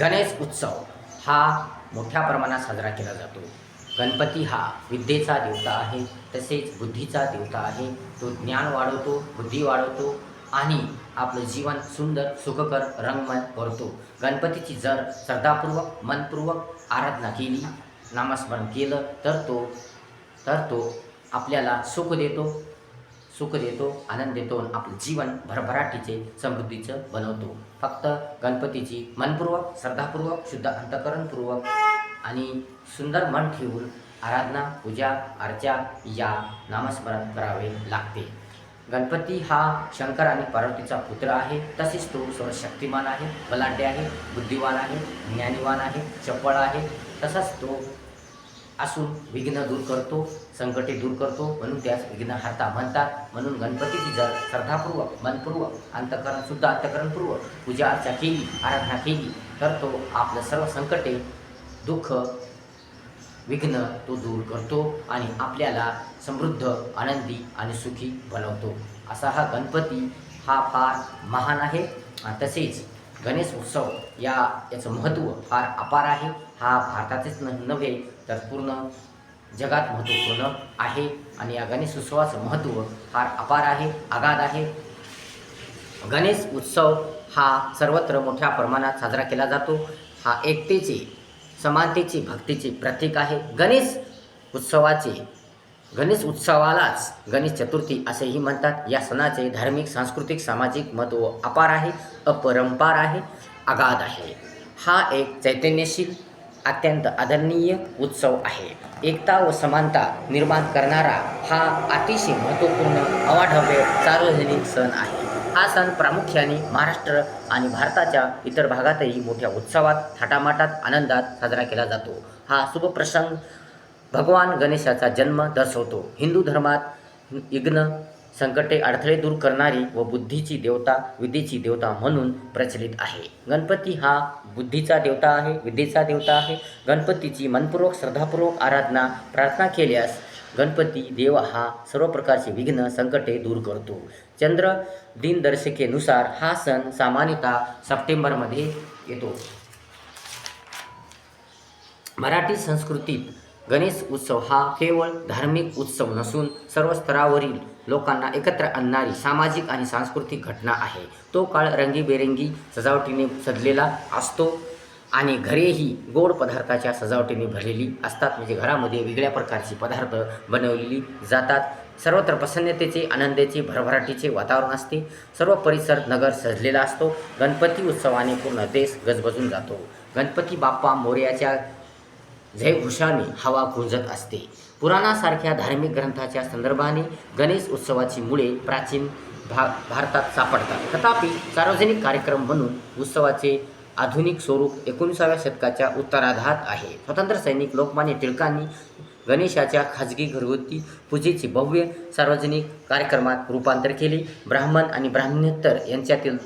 गणेश उत्सव हा मोठ्या प्रमाणात साजरा केला जातो. गणपती हा विद्येचा देवता आहे तसेच बुद्धीचा देवता आहे. तो ज्ञान वाढवतो बुद्धी वाढवतो आणि आपलं जीवन सुंदर सुखकर रंगमय करतो. गणपतीची जर श्रद्धापूर्वक मनपूर्वक आराधना केली नामस्मरण केलं तर तो तर तो आपल्याला सुख देतो सुख देतो आनंद देतो आणि आपलं जीवन भरभराटीचे समृद्धीचं बनवतो. फक्त गणपतीची मनपूर्वक श्रद्धापूर्वक शुद्ध अंतकरणपूर्वक आणि सुंदर मन ठेवून आराधना पूजा अर्चा या नामस्मरण करावे लागते. गणपती हा शंकर आणि पार्वतीचा पुत्र आहे. तसेच तो सर्वशक्तिमान आहे बलाढ्य आहे बुद्धिवान आहे ज्ञानीवान आहे चपळ आहे. तसाच तो असून विघ्न दूर करतो संकटे दूर करतो म्हणून त्यास विघ्नहर्ता म्हणतात. म्हणून गणपतीची जर श्रद्धापूर्वक मनपूर्वक अंतकरणसुद्धा अंतकरणपूर्वक पूजा अर्चा केली आराधना केली तर तो आपलं सर्व संकटे दुःख विघ्न तो दूर करतो आणि आपल्याला समृद्ध आनंदी आणि सुखी बनवतो. असा हा गणपती हा फार महान आहे. तसेच गणेश उत्सव या याचं महत्त्व फार अपार आहे. हा भारतातच नव्हे तर पूर्ण जगात महत्त्वपूर्ण आहे आणि या गणेश उत्सवाचं महत्त्व फार अपार आहे आगाध आहे. गणेश उत्सव हा सर्वत्र मोठ्या प्रमाणात साजरा केला जातो. हा एकतेचे समानतेचे भक्तीचे प्रतीक आहे. गणेश उत्सवाचे गणेश उत्सवालाच गणेश चतुर्थी असेही म्हणतात. या सणाचे धार्मिक सांस्कृतिक सामाजिक महत्त्व अपार आहे अपरंपार आहे आगाध आहे. हा एक चैतन्यशील अत्यंत आदरणीय उत्सव आहे. एकता व समानता निर्माण करणारा हा अतिशय महत्त्वपूर्ण अवाढव्य सार्वजनिक सण आहे. हा सण प्रामुख्याने महाराष्ट्र आणि भारताच्या इतर भागातही मोठ्या उत्सवात थाटामाटात आनंदात साजरा केला जातो. हा शुभप्रसंग भगवान गणेशाचा जन्म दर्शवतो. हिंदू धर्मात इग्न संकटे अडथळे दूर करणारी व बुद्धीची देवता विद्येची देवता म्हणून प्रचलित आहे. गणपती हा बुद्धीचा देवता आहे विद्येचा देवता आहे. गणपतीची मनपूर्वक श्रद्धापूर्वक आराधना प्रार्थना केल्यास गणपती देव हा सर्व प्रकारचे विघ्न संकटे दूर करतो. चंद्र दिनदर्शिकेनुसार हा सण सामान्यतः सप्टेंबरमध्ये येतो. मराठी संस्कृतीत गणेश उत्सव हा केवळ धार्मिक उत्सव नसून सर्व स्तरावरील लोकांना एकत्र आणणारी सामाजिक आणि सांस्कृतिक घटना आहे. तो काळ रंगीबेरंगी सजावटीने सजलेला असतो आणि घरेही गोड पदार्थाच्या सजावटीने भरलेली असतात. म्हणजे घरामध्ये वेगळ्या प्रकारचे पदार्थ बनवलेली जातात. सर्वत्र प्रसन्नतेचे आनंदाचे भरभराटीचे वातावरण असते. सर्व परिसर नगर सजलेला असतो. गणपती उत्सवाने पूर्ण देश गजबजून जातो. गणपती बाप्पा मोर्याच्या जयघोषाने हवा गुंजत असते. पुराणासारख्या धार्मिक ग्रंथाच्या संदर्भाने गणेश उत्सवाची मुळे प्राचीन भा भारतात सापडतात. तथापि सार्वजनिक कार्यक्रम म्हणून उत्सवाचे आधुनिक स्वरूप एकोणीसाव्या शतकाच्या उत्तराधात आहे. स्वतंत्र सैनिक लोकमान्य टिळकांनी गणेशाच्या खाजगी घरगुती पूजेचे भव्य सार्वजनिक कार्यक्रमात रूपांतर केले. ब्राह्मण आणि ब्राह्मणोत्तर यांच्यातील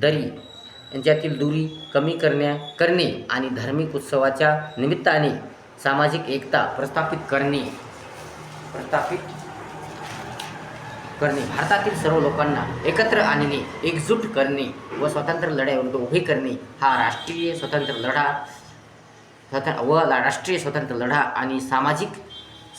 दरी यांच्यातील दुरी कमी करण्या करणे आणि धार्मिक उत्सवाच्या निमित्ताने सामाजिक एकता प्रस्थापित करणे प्रस्थापित करणे. भारतातील सर्व लोकांना एकत्र आणणे एकजूट करणे व स्वतंत्र लढ्याविरुद्ध उभे करणे हा राष्ट्रीय स्वतंत्र लढा स्वतंत्र व राष्ट्रीय स्वतंत्र लढा आणि सामाजिक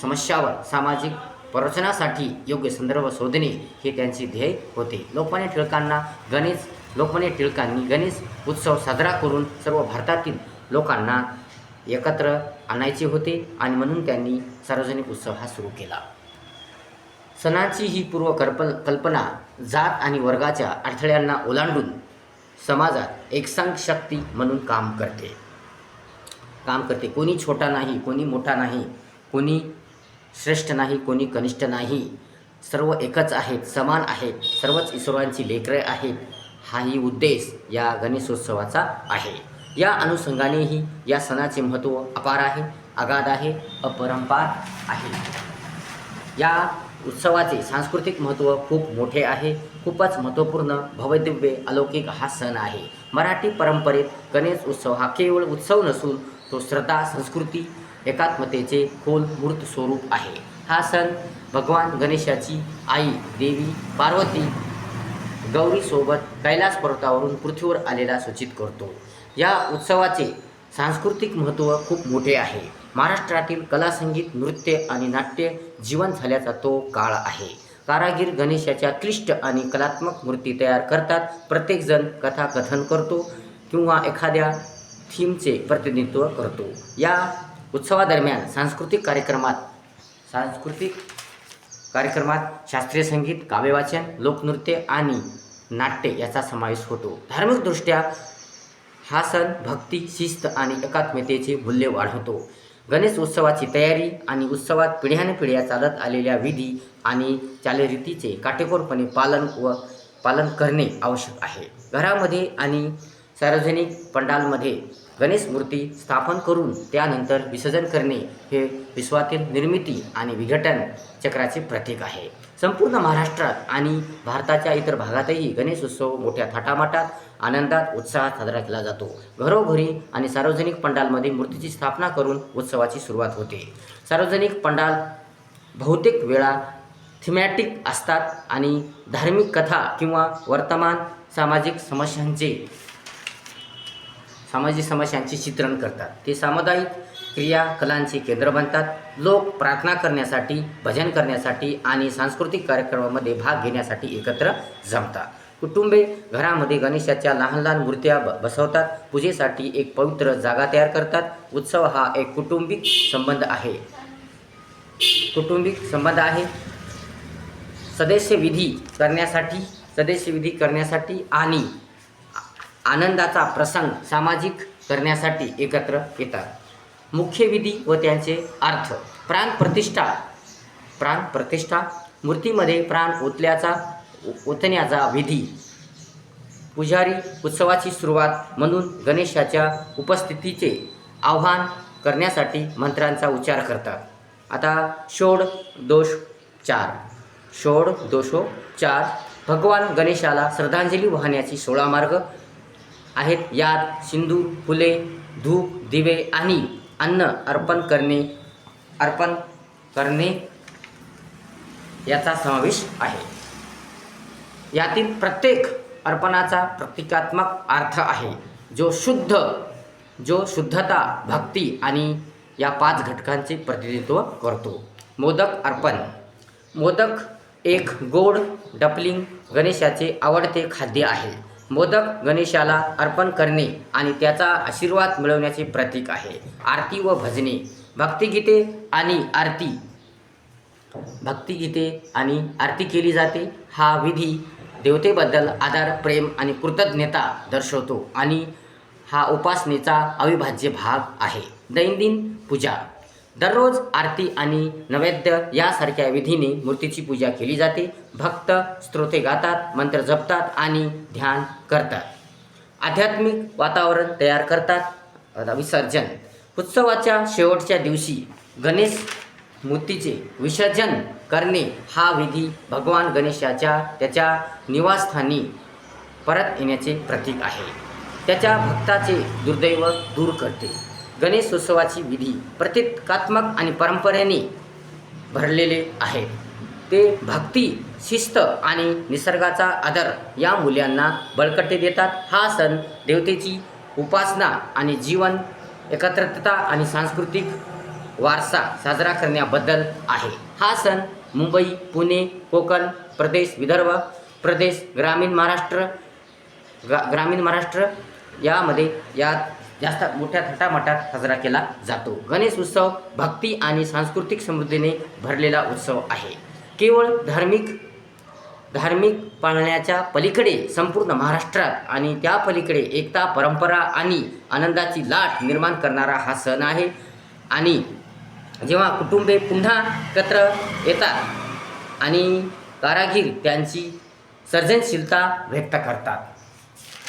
समस्यावर सामाजिक प्रवचनासाठी योग्य संदर्भ शोधणे हे त्यांचे ध्येय होते. लोकमान्य टिळकांना गणेश लोकमान्य टिळकांनी गणेश उत्सव साजरा करून सर्व भारतातील लोकांना एकत्र आणायचे होते आणि म्हणून त्यांनी सार्वजनिक उत्सव हा सुरू केला. सणाची ही पूर्व कल्प कल्पना जात आणि वर्गाच्या अडथळ्यांना ओलांडून समाजात एकसंघ शक्ती म्हणून काम करते. काम करते. कोणी छोटा नाही कोणी मोठा नाही कोणी श्रेष्ठ नाही कोणी कनिष्ठ नाही. सर्व एकच आहेत समान आहेत सर्वच ईश्वरांची लेकरे आहेत. हाही उद्देश या गणेशोत्सवाचा आहे. या अनुषंगानेही या सणाचे महत्त्व अपार आहे आगाध आहे अपरंपार आहे. या उत्सवाचे सांस्कृतिक महत्त्व खूप मोठे आहे खूपच महत्त्वपूर्ण भवदिव्य अलौकिक हा सण आहे. मराठी परंपरेत गणेश उत्सव हा केवळ उत्सव नसून तो श्रद्धा संस्कृती एकात्मतेचे खोल मूर्त स्वरूप आहे. हा सण भगवान गणेशाची आई देवी पार्वती गौरीसोबत कैलास पर्वतावरून पृथ्वीवर आलेला सूचित करतो. या उत्सवाचे सांस्कृतिक महत्त्व खूप मोठे आहे. महाराष्ट्रातील कला संगीत नृत्य आणि नाट्य जीवन झाल्याचा तो काळ आहे. कारागीर गणेशाच्या क्लिष्ट आणि कलात्मक मूर्ती तयार करतात. प्रत्येकजण कथाकथन करतो किंवा एखाद्या थीमचे प्रतिनिधित्व करतो. या उत्सवादरम्यान सांस्कृतिक कार्यक्रमात सांस्कृतिक कार्यक्रमात शास्त्रीय संगीत काव्यवाचन लोकनृत्य आणि नाट्य याचा समावेश होतो. धार्मिकदृष्ट्या हा सण भक्ती शिस्त आणि एकात्मतेचे मूल्य वाढवतो गणेश उत्सवाची तयारी आणि उत्सवात पिढ्याने पिढ्या चालत आलेल्या विधी आणि चालीरीतीचे काटेकोरपणे पालन व पालन करणे आवश्यक आहे. घरामध्ये आणि सार्वजनिक पंडालमध्ये गणेश मूर्ती स्थापन करून त्यानंतर विसर्जन करणे हे विश्वातील निर्मिती आणि विघटन चक्राचे प्रतीक आहे. संपूर्ण महाराष्ट्रात आणि भारताच्या इतर भागातही गणेश उत्सव मोठ्या थाटामाटात आनंदात उत्साहात साजरा केला जातो. घरोघरी आणि सार्वजनिक पंडालमध्ये मूर्तीची स्थापना करून उत्सवाची सुरुवात होते. सार्वजनिक पंडाल बहुतेक वेळा थिमॅटिक असतात आणि धार्मिक कथा किंवा वर्तमान सामाजिक समस्यांचे सामाजिक समस्यांचे चित्रण करतात. ते सामुदायिक क्रियाकलांचे केंद्र बनतात. लोक प्रार्थना करण्यासाठी भजन करण्यासाठी आणि सांस्कृतिक कार्यक्रमामध्ये भाग घेण्यासाठी एकत्र जमतात. कुटुंबे घरामध्ये गणेशाच्या लहान लहान मूर्त्या ब बसवतात. पूजेसाठी एक पवित्र जागा तयार करतात. उत्सव हा एक कुटुंबिक संबंध आहे. कुटुंबिक संबंध आहे. सदस्य विधी करण्यासाठी सदस्य विधी करण्यासाठी आणि आनंदाचा प्रसंग सामाजिक करण्यासाठी एकत्र येतात. मुख्य विधी व त्यांचे अर्थ. प्राण प्रतिष्ठा. प्राण प्रतिष्ठा. मूर्तीमध्ये प्राण ओतल्याचा ओतण्याचा विधी. पुजारी उत्सवाची सुरुवात म्हणून गणेशाच्या उपस्थितीचे आव्हान करण्यासाठी मंत्रांचा उच्चार करतात. आता षोड दोष चार. षोड दोषो चार. भगवान गणेशाला श्रद्धांजली वाहण्याची सोळा मार्ग आहेत. यात सिंदूर फुले धूप दिवे आणि अन्न अर्पण करणे अर्पण करणे याचा समावेश आहे. यातील प्रत्येक अर्पणाचा प्रतिकात्मक अर्थ आहे. जो शुद्ध जो शुद्धता भक्ती आणि या पाच घटकांचे प्रतिनिधित्व करतो. मोदक अर्पण. मोदक एक गोड डपलिंग गणेशाचे आवडते खाद्य आहे. मोदक गणेशाला अर्पण करणे आणि त्याचा आशीर्वाद मिळवण्याचे प्रतीक आहे. आरती व भजने. भक्तिगीते आणि आरती. भक्तिगीते आणि आरती केली जाते. हा विधी देवतेबद्दल आदर प्रेम आणि कृतज्ञता दर्शवतो आणि हा उपासनेचा अविभाज्य भाग आहे. दैनंदिन पूजा. दररोज आरती आणि नैवेद्य यासारख्या विधीने मूर्तीची पूजा केली जाते. भक्त स्त्रोते गातात मंत्र जपतात आणि ध्यान करतात. आध्यात्मिक वातावरण तयार करतात. विसर्जन. उत्सवाच्या शेवटच्या दिवशी गणेश मूर्तीचे विसर्जन करणे हा विधी भगवान गणेशाच्या त्याच्या निवासस्थानी परत येण्याचे प्रतीक आहे. त्याच्या भक्ताचे दुर्दैव दूर करते. गणेशोत्सवाची विधी प्रतिकात्मक आणि परंपरेने भरलेले आहे. ते भक्ती शिस्त आणि निसर्गाचा आदर या मूल्यांना बळकटे देतात. हा सण देवतेची उपासना आणि जीवन एकत्रितता आणि सांस्कृतिक वारसा साजरा करण्याबद्दल आहे. हा सण मुंबई पुणे कोकण प्रदेश विदर्भ प्रदेश ग्रामीण महाराष्ट्र ग्रा ग्रामीण महाराष्ट्र यामध्ये यात जास्त मोठ्या थटामटात साजरा केला जातो. गणेश उत्सव भक्ती आणि सांस्कृतिक समृद्धीने भरलेला उत्सव आहे. केवळ धार्मिक धार्मिक पाळण्याच्या पलीकडे संपूर्ण महाराष्ट्रात आणि त्या पलीकडे एकता परंपरा आणि आनंदाची लाट निर्माण करणारा हा सण आहे. आणि जेव्हा कुटुंबे पुन्हा एकत्र येतात आणि कारागीर त्यांची सर्जनशीलता व्यक्त करतात.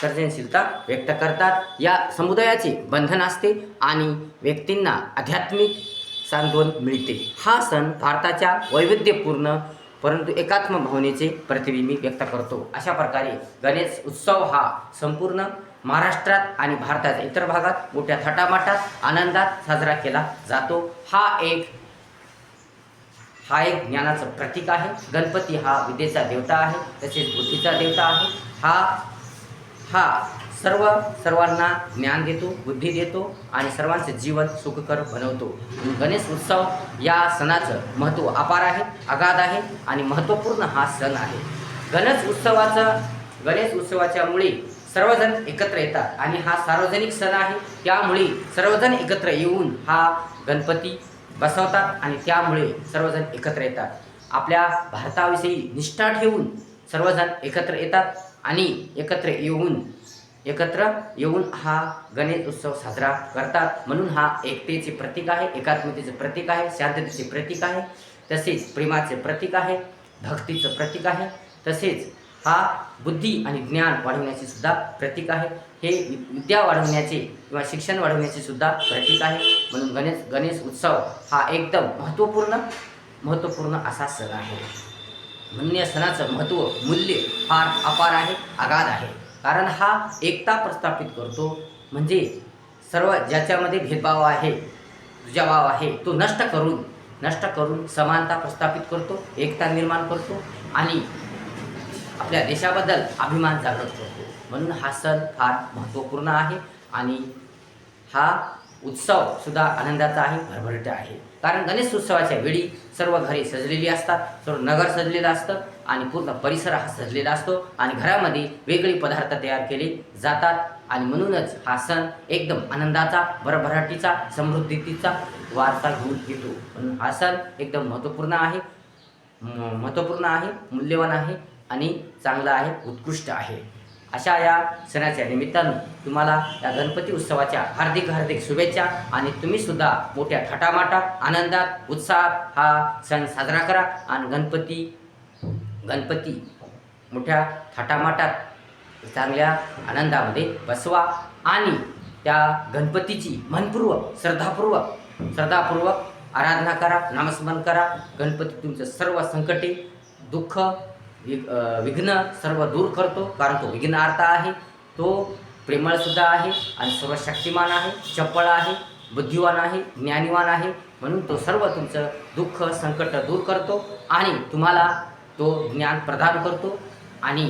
सर्जनशीलता व्यक्त करतात. या समुदायाचे बंधन असते आणि व्यक्तींना आध्यात्मिक सांत्वन मिळते. हा सण भारताच्या वैविध्यपूर्ण परंतु एकात्म भावनेचे प्रतिबिंबित व्यक्त करतो. अशा प्रकारे गणेश उत्सव हा संपूर्ण महाराष्ट्रात आणि भारताच्या इतर भागात मोठ्या थटामाटात आनंदात साजरा केला जातो. हा एक हा एक ज्ञानाचं प्रतीक आहे. गणपती हा विद्येचा देवता आहे तसेच बुद्धीचा देवता आहे. हा हा सर्व सर्वांना ज्ञान देतो बुद्धी देतो आणि सर्वांचे जीवन सुखकर बनवतो. गणेश उत्सव या सणाचं महत्त्व अपार आहे अगाध आहे आणि महत्त्वपूर्ण हा सण आहे. गणेश उत्सवाचं गणेश उत्सवाच्यामुळे सर्वजण एकत्र येतात आणि हा सार्वजनिक सण आहे. त्यामुळे सर्वजण एकत्र येऊन हा गणपती बसवतात आणि त्यामुळे सर्वजण एकत्र येतात. आपल्या भारताविषयी निष्ठा ठेवून सर्वजण एकत्र येतात आणि एकत्र येऊन एकत्र येऊन हा गणेश उत्सव साजरा करतात. म्हणून हा एकतेचे प्रतीक आहे एकात्मतेचे प्रतीक आहे शांततेचे प्रतीक आहे तसेच प्रेमाचे प्रतीक आहे भक्तीचं प्रतीक आहे तसेच हा बुद्धी आणि ज्ञान वाढवण्याचे सुद्धा प्रतीक आहे. हे वि- विद्या वाढवण्याचे किंवा शिक्षण वाढवण्याचे सुद्धा प्रतीक आहे. म्हणून गणेश गणेश उत्सव हा एकदम महत्त्वपूर्ण महत्त्वपूर्ण असा सण आहे. म्हणून या सणाचं महत्त्व मूल्य फार अपार आहे आगाध आहे. कारण हा एकता प्रस्थापित करतो. म्हणजे सर्व ज्याच्यामध्ये भेदभाव आहे दुजाभाव आहे तो नष्ट करून नष्ट करून समानता प्रस्थापित करतो एकता निर्माण करतो आणि आपल्या देशाबद्दल अभिमान जागृत करतो. म्हणून हा सण फार महत्त्वपूर्ण आहे आणि हा उत्सव सुद्धा आनंदाचा आहे भरभरट आहे. कारण गणेश उत्सवाच्या वेळी सर्व घरे सजलेली असतात सर्व नगर सजलेलं असतं आणि पूर्ण परिसर हा सजलेला असतो आणि घरामध्ये वेगळे पदार्थ तयार केले जातात आणि म्हणूनच हा सण एकदम आनंदाचा भरभराटीचा समृद्धीचा वारसा घेऊन येतो. म्हणून हा सण एकदम महत्त्वपूर्ण आहे म- महत्त्वपूर्ण आहे मूल्यवान आहे आणि चांगला आहे उत्कृष्ट आहे. अशा या सणाच्या निमित्तानं तुम्हाला या गणपती उत्सवाच्या हार्दिक हार्दिक शुभेच्छा आणि तुम्ही सुद्धा मोठ्या थाटामाटात आनंदात उत्साहात हा सण साजरा करा आणि गणपती गणपती मोठ्या थाटामाटात चांगल्या आनंदामध्ये बसवा आणि त्या गणपतीची मनपूर्वक श्रद्धापूर्वक श्रद्धापूर्वक आराधना करा नामस्मरण करा. गणपती तुमचं सर्व संकटे दुःख विघ्न सर्व दूर करतो कारण तो विघ्नार्थ आहे. तो प्रेमळसुद्धा आहे आणि सर्व शक्तिमान आहे चपळ आहे बुद्धिवान आहे ज्ञानीवान आहे. म्हणून तो सर्व तुमचं दुःख संकट दूर करतो आणि तुम्हाला तो ज्ञान प्रदान करतो. आणि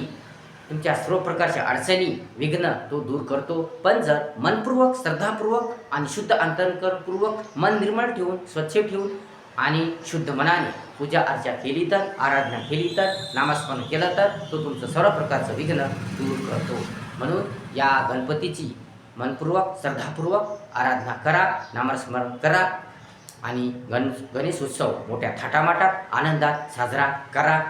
तुमच्या सर्व प्रकारच्या अडचणी विघ्न तो दूर करतो. पण जर मनपूर्वक श्रद्धापूर्वक आणि शुद्ध अंतरकरपूर्वक मन निर्मळ ठेवून स्वच्छ ठेवून आणि शुद्ध मनाने पूजा अर्चा केली तर आराधना केली तर नामस्मरण केलं तर तो तुमचं सर्व प्रकारचं विघ्न दूर करतो. म्हणून या गणपतीची मनपूर्वक श्रद्धापूर्वक आराधना करा नामस्मरण करा आणि गण गणेश उत्सव मोठ्या थाटामाटात आनंदात साजरा करा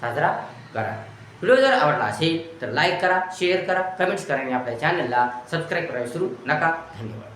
साजरा करा. व्हिडिओ जर आवडला असेल तर लाईक करा शेअर करा कमेंट्स करा आणि आपल्या चॅनलला सबस्क्राईब करायला विसरू नका. धन्यवाद.